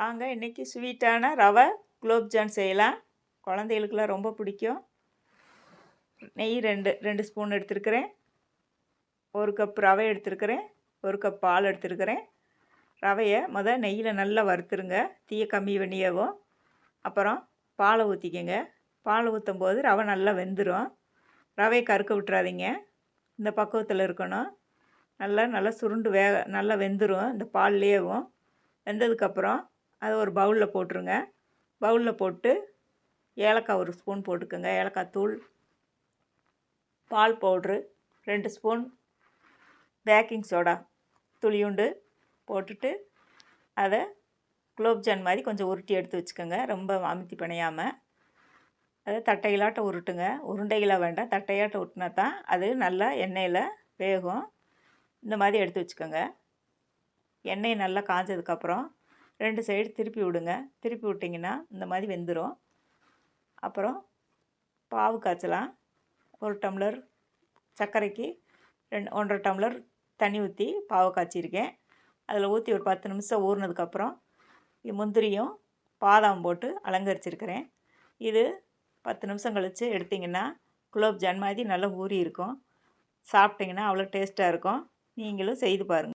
வாங்க இன்றைக்கி ஸ்வீட்டான ரவை குலோப்ஜான் செய்யலாம். குழந்தைகளுக்குலாம் ரொம்ப பிடிக்கும். நெய் ரெண்டு ரெண்டு ஸ்பூன் எடுத்துருக்கிறேன். ஒரு கப் ரவை எடுத்துருக்கிறேன். ஒரு கப் பால் எடுத்துருக்கிறேன். ரவையை மொதல் நெய்யில் நல்லா வறுத்துருங்க. தீய கம்மி பண்ணியாகும் அப்புறம் பாலை ஊற்றிக்கங்க பாலை ஊற்றும் போது ரவை நல்லா வெந்துடும் ரவையை கறுக்க விட்டுறாதீங்க. இந்த பக்குவத்தில் இருக்கணும். நல்லா நல்லா சுருண்டு வேக நல்லா வெந்துடும் இந்த பால்லேயும் வெந்ததுக்கப்புறம் அதை ஒரு பவுலில் போட்டுருங்க. பவுலில் போட்டு ஏலக்காய் ஒரு ஸ்பூன் போட்டுக்கோங்க. ஏலக்காய் தூள் பால் பவுட்ரு ரெண்டு ஸ்பூன் பேக்கிங் சோடா துளியுண்டு போட்டுட்டு அதை குலோப்ஜான் மாதிரி கொஞ்சம் உருட்டி எடுத்து வச்சுக்கோங்க. ரொம்ப அமுத்தி பிணையாமல் அதை தட்டையிலாட்ட உருட்டுங்க. உருண்டைகளாக வேண்டாம். தட்டையாட்ட உருட்டினா தான் அது நல்லா எண்ணெயில் வேகும். இந்த மாதிரி எடுத்து வச்சுக்கோங்க. எண்ணெய் நல்லா காஞ்சதுக்கப்புறம் ரெண்டு சைடு திருப்பி விடுங்க. திருப்பி விட்டிங்கன்னா இந்த மாதிரி வெந்துடும் அப்புறம் பாவு காய்ச்சலாம். ஒரு டம்ளர் சர்க்கரைக்கு ரெண்டு ஒன்றரை டம்ளர் தண்ணி ஊற்றி பாவை காய்ச்சிருக்கேன். அதில் ஊற்றி ஒரு பத்து நிமிஷம் ஊறினதுக்கப்புறம் முந்திரியும் பாதாம் போட்டு அலங்கரிச்சிருக்கிறேன். இது பத்து நிமிஷம் கழித்து எடுத்திங்கன்னா குலோப்ஜான் மாதிரி நல்லா ஊறி இருக்கும் சாப்பிட்டிங்கன்னா அவ்வளோ டேஸ்ட்டாக இருக்கும். நீங்களும் செய்து பாருங்கள்